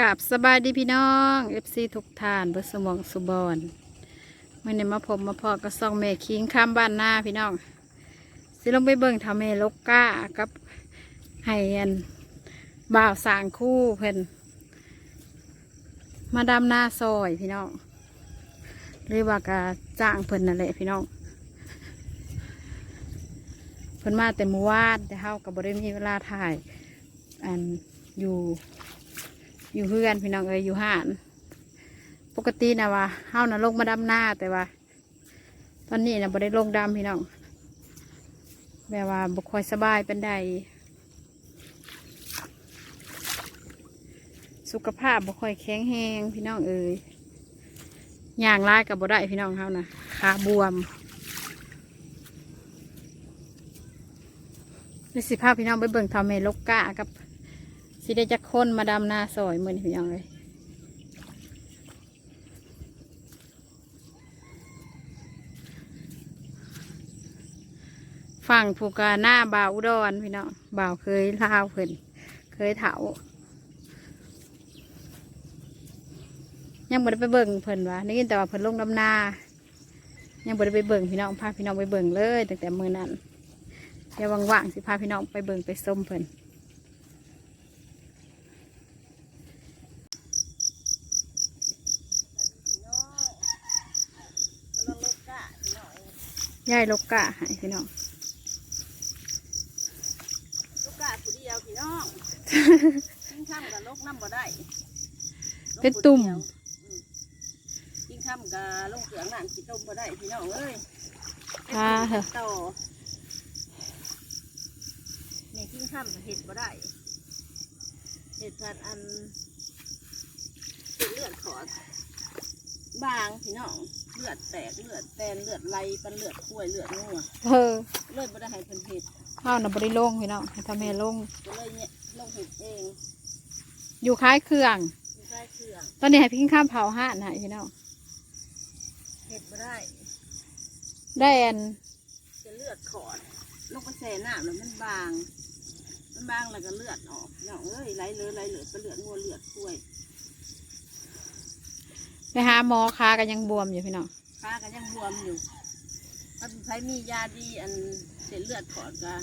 กับสบายดีพี่น้องเอฟซีทุกท่านเบอร์สมองสุบอนเมื่อนี้มาผมมาพอก็ซ่องแม่คิงข้ามบ้านหน้าพี่น้องสิลงไปเบิ่งทำเมลกก้ากับไฮอันบ่าวสางคู่เพิ่นมาดำหน้าซอยพี่น้องหรือว่ากะจ้างเพิ่นนั่นแหละพี่น้องเพิ่นมาแต่มือวานแต่เฮากับบริมีเวลาถ่ายอันอยู่ อยู่เพื่อนพี่น้องเอ้ยอยู่ห้าน ปกตินะว่าเฮานะลงมาดำหน้าแต่ว่า ตอนนี้นะบ่ได้ลงดำพี่น้องแบบว่าบ่ค่อยสบายเป็นใดสุขภาพบ่ค่อยแข็งแรงพี่น้องเอ้ยย่างร้ายกับบ่ได้พี่น้องเฮานะขาบวมในสิภาพพี่น้องไปเบิ่งทำเมลกกะกับ สิได้จะค้นมาดำนาซอยมือนี่พี่น้องเลยฝั่งผูกาหน้าบ่าวอุดรพี่น้องบ่าวเคยลาวเพิ่นเคยเถายังบ่ได้ไปเบิ่งเพิ่นวะนี่แต่ว่าเพิ่นลงดำนา ยังบ่ได้ไปเบิ่งพี่น้องพาพี่น้องไปเบิ่งเลยตั้งแต่มือนั้นเดี๋ยวว่างๆสิพาพี่น้องไปเบิ่งไปส้มเพิ่น ยายลกกะให้พี่น้องลูกกาผู้เดียวพี่น้องกินข้ามกับลกน้ำบ่ได้เป็นตุ่มลกผู้ดียวอืมกินข้ามกับลงเสืองน้ำกินต้มบ่ได้พี่น้องเอ้ยอ่าเหรอ ต่อในกินข้ามเห็ดบ่ได้เห็ดผัดอันเป็นเลือดขอดบางพี่น้อง เลือดแตกเลือดแตนเลือดไหลปันเลือดข้วยเลือดงัวเออเลือดบ่ได้ให้เพิ่นเห็ดข้าวน่ะบริโลงพี่น้องให้ทำให้ลงก็เลยเนี่ยลงเห็ดเองอยู่คล้ายเครื่องไม่ได้เครื่องตอนนี้ให้พี่ข้ามเผาห่านให้พี่น้องเห็ดบ่ได้ได้อันจะเลือดขอดลงไปแช่น้ำแล้วมันบาง มันบางแล้วก็เลือดออกเนาะเอ้ยไหลเลยไหลเหลือไปเลือดงัวเลือดกล้วย ไปหาหมอคากันยังบวมอยู่พี่น้องปลาก็ยังบวมอยู่ถ้าใครมียาดีอันเส้นเลือดขอดก็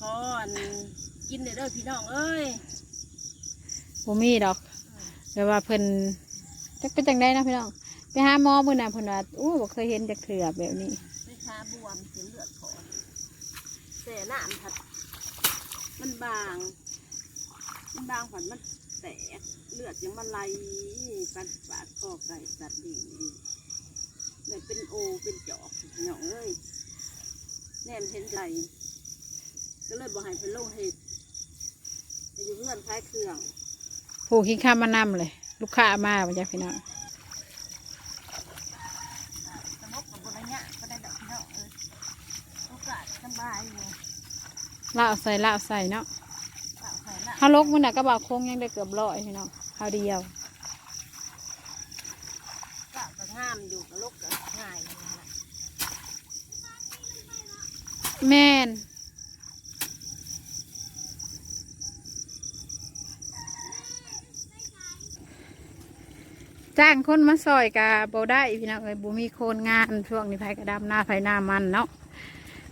ขออันกินได้เด้อพี่น้องเอ้ยบ่มีดอกแต่ว่าเพิ่นจักเป็นจังได้นะพี่น้องไปหาหมอมื้อน่ะเพิ่นว่าอู้บ่เคยเห็นจักเถื่อแบบนี้ไม่ค้าบวมเส้นเลือดขอดแช่น้ำผัดมันบาง มันบางผัดมัน แตก เลือดยังมันไหลกัดปาดคอไก่กัดดิ่งดีเนี่ยเป็นโอเป็นจอกหน่องเอ้ยแนมเห็นใจก็เลยบอกให้เป็นโรคเห็ดไปอยู่เพื่อนคล้ายเครื่องผู้กินข้าวมานำเลย ลูกค้ามาบ่จ้ะพี่น้องสมบกับบนเนี้ยก็ได้ดอกพี่น้องเอ้ยโอกาสสบายอยู่ลาวใส่ลาวใส่เนาะ ฮาลกมื้อน่ะก็บ่าวโค้งยังได้เกือบร้อยพี่น้องข้าวเดียวเปล่าก็งามอยู่กับโลกก็ง่ายอยู่นั่นแหละแม่นจ้างคนมาซอยกาบ่ได้พี่น้องเอ้ยบ่มีโคนงานช่วงนี้ไผกระดำหน้าไผหน้ามันเนาะ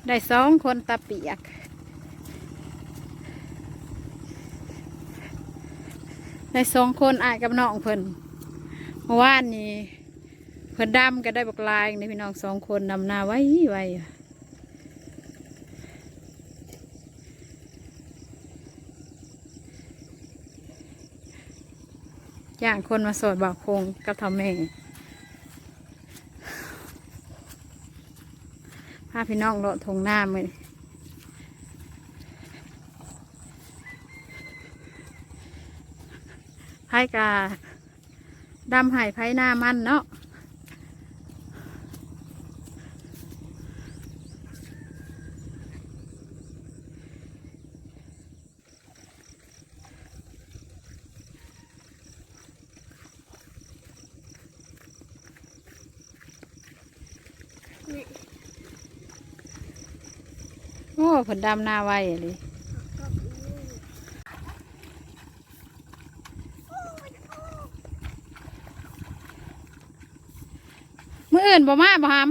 ได้สองคนตาเปียก ได้สองคนอายกับน้องเพิ่นเมื่อวานนี้เพิ่นดำก็ได้บักลายในพี่น้องสองคนดำนาไว้ไว้ย่างคนมาสดบอกคงกับทำแม่พาพี่น้องเลาะทงหน้ามือ ไผ่กาดำไห่ไผ่หน้ามันเนาะโอ้ผลดำหน้าไวเลย อื่นบ่มาบ่หาม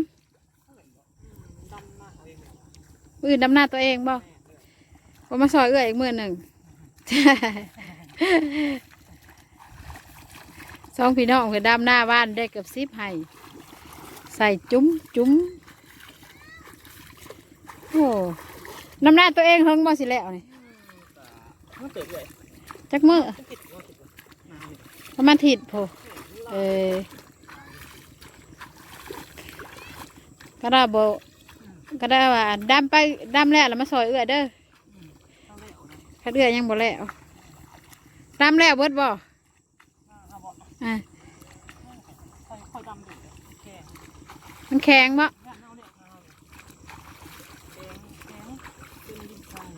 ดำมากเลยมื้ออื่นดำหน้าตัวเองบ่บ่มาซอยเอื้ออีกมือหนึ่งสองพี่น้องคือดำหน้าบ้านได้เกือบสิบให้ใส่จุ้มจุ้มโอ้น้ำหน้าตัวเองเฮิงบ่สิแล้วนี่เกิดเลยจักมือประมาณถิดโพเออ ก็ได้บ่ก็ได้ว่าดำไปดำแล้วแล้วมาซอยเอื้อเด้อเอาแล้วนะคัดเอื้อยังบ่แล้วดำแล้วเบิดบ่เอาบ่อะค่อยค่อยดำดูแค่มันแข็งบ่ งานเอาเนี่ยงานเอาเนี่ยแข็งแข็งเป็นดินทราย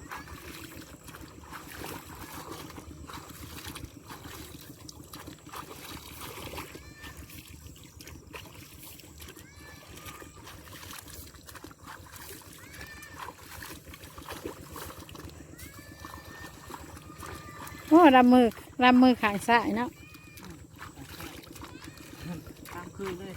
โอ้ดำมือดำมือขางซ้ายเนาะตามคืนเลย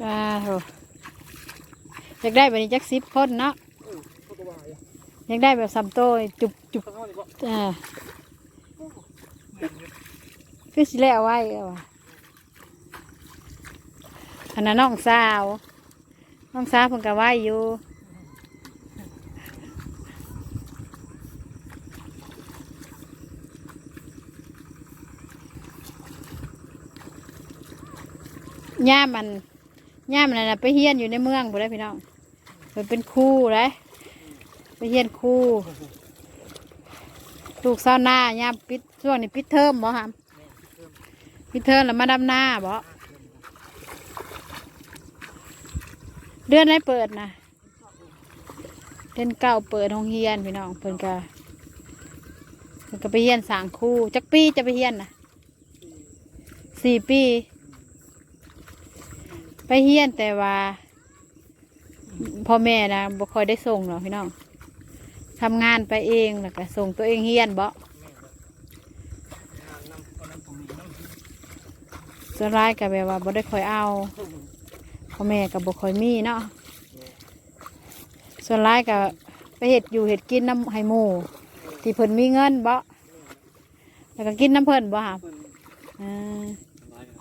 จ้าโถ อยากได้แบบนี้จักสิบคนเนาะอยากได้แบบซัมโต้จุบจุบอ่าแม่นอยู่คือสิแล้วไว้เอาว่ะอันนั้นน้องสาวน้องสาวเพิ่นก็ไหวอยู่ย่ามันย่ามันน่ะไปเฮียนอยู่ในเมืองบ่ได้พี่น้อง พิ่นเป็นครูเลยไปเฮียนครูลูกสาหน้าย่ามปิดช่วงนี้ปิดเทอมบ่ฮะพี่เทิร์นแล้วมาดำหน้าบ่เดือนไหนเปิดนะเดือนเก้าเปิดห้องเฮียนพี่น้องเพิ่นก็เพิ่นก็ไปเฮียนสางคู่จักปีจะไปเฮียนนะสี่ปี ไปเฮียนแต่ว่า พ่อแม่นะบ่ค่อยได้ส่งหรอกพี่น้องทำงานไปเองแล้วก็ส่งตัวเองเฮียนบ่ส่วนร้ายก็แบบว่าบ่ได้ค่อยเอาพ่อแม่ก็บ่ค่อยมีเนาะส่วนร้ายก็ไปเห็ดอยู่เห็ดกินน้ำไฮหมูที่เพิ่นมีเงินบ่แล้วก็กินน้ำเพิ่นบ่ค่ะเพิ่นอ่าร้ายกัน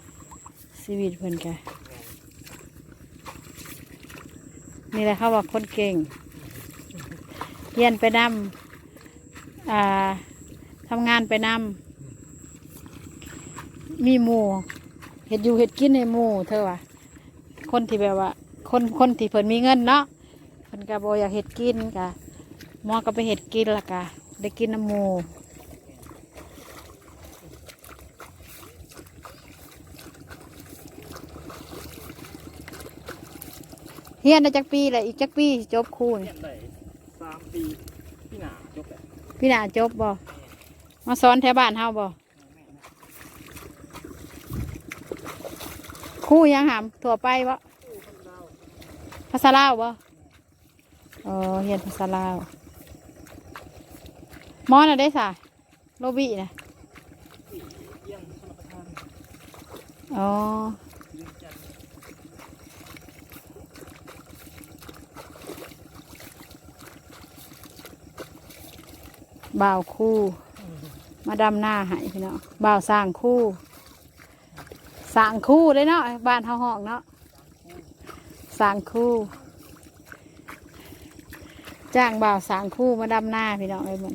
ชีวิตเพิ่นแก นี่แหละเขาว่าคนเก่งเรียนไปนำทำงานไปนำมีหมูเห็ดอยู่เห็ดกินในหมูเธอวะคนที่แบบว่า คนคนที่เพิ่นมีเงินเนาะเพิ่นก็บ่อยากเห็ดกินกะมอก็ไปเห็ดกินละกะได้กินน้ำหมู เฮียนได้จักปีแหละอีกจักปีสิจบครูเรีนี่ยนได้สามปีพี่หนาจบแล้วพี่น่าจบบ่มาสอนแถวบ้านเฮาบ่แม่นนะครูยังหามถั่วไปบ่คู่คนเราภาษาลาวบ่เออเรียนภาษาลาวมอน่ะได้สะโลบินะที่เยี่ยมชลประทานอ๋อ เยี่ยมจันทร์ บ่าวคู่ มาดำหน้าให้พี่เนาะบ่าวสร้างคู่สร้างคู่เลยเนาะบ้านเฮาห้องเนาะสร้างคู่จ้างบ่าวสร้างคู่มาดำหน้าพี่น้องเลยหมด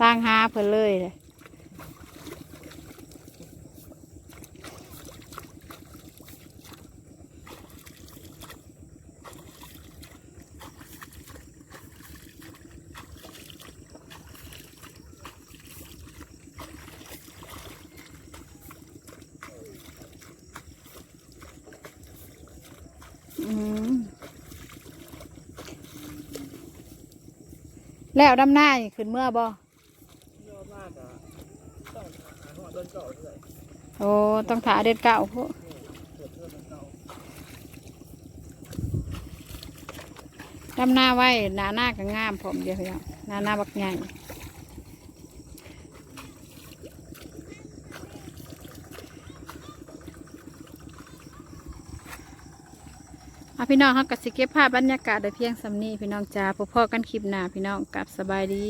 ตั้งหาเพิ่นเลยเลย แล้วดำหน้านี่ขึ้นเมื่อบ่ยอดมากอะต้องหาหัวเดินเก่าเลยโอ้ต้องถาเด็ดเก่าพวกเกิดเพื่อนเดินเก่าดำหน้าไว้หน้าหน้าก็งามผมเดียวพี่น้องหน้าหน้าบักใหญ่เอา พี่น้องเขาก็สิเก็บภาพบรรยากาศได้เพียงสำนี้พี่น้องจ้าพบพ่อกันคลิปหน้าพี่น้องกลับสบายดี